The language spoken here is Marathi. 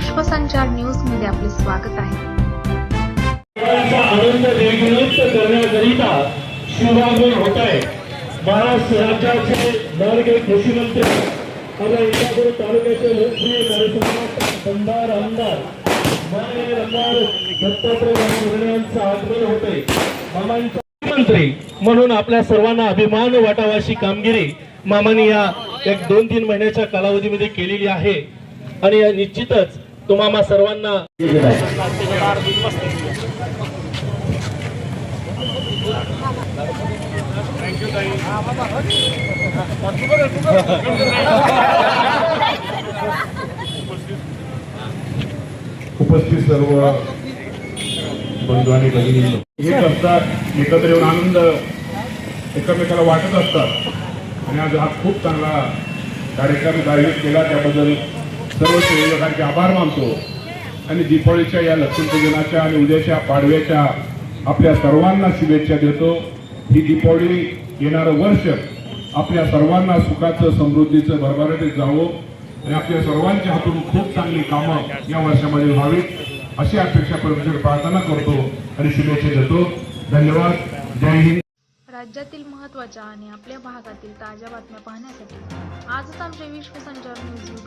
विश्वसंचार न्यूजमध्ये आपले स्वागत आहे. आनंद द्विगुणित करण्याकरिता शुभागमन होत आहे. महाराष्ट्र राज्याचे मार्गे कृषी मंत्री आता इंदापूर तालुक्याचे लोकप्रिय कार्यक्रमात आमदार आमदार माननीय आमदार दत्तात्रय मामा आगमन होते मामांच्या मंत्री म्हणून आपल्या सर्वांना अभिमान वाटावा अशी कामगिरी मामाने या एक दोन तीन महिन्याच्या कालावधीमध्ये केलेली आहे. आणि निश्चितच तुम्हाला सर्वांना. उपस्थित सर्व बंधू आणि भगिनी हे करतात एकत्र येऊन आनंद एकमेकाला वाटत असतात. आणि आज हा खूप चांगला कार्यक्रम आयोजित केला त्याबद्दल सर्व संयोजकांचे आभार मानतो. आणि दीपावलीच्या या लक्ष्मीपूजनाच्या आणि उद्याच्या पाडव्याच्या आपल्या सर्वांना शुभेच्छा देतो. ही दीपावली येणारं वर्ष आपल्या सर्वांना सुखाचं समृद्धीचं भरभराटीत जावं. आणि आपल्या सर्वांच्या हातून खूप चांगली कामं या वर्षामध्ये व्हावीत. अशी अपेक्षा परमेश्वर प्रार्थना करतो आणि शुभेच्छा देतो. धन्यवाद. जय हिंद. राज्यातील महत्त्वाच्या आणि आपल्या भागातील ताज्या बातम्या पाहण्यासाठी आजच आमच्या विश्वसंचार न्यूज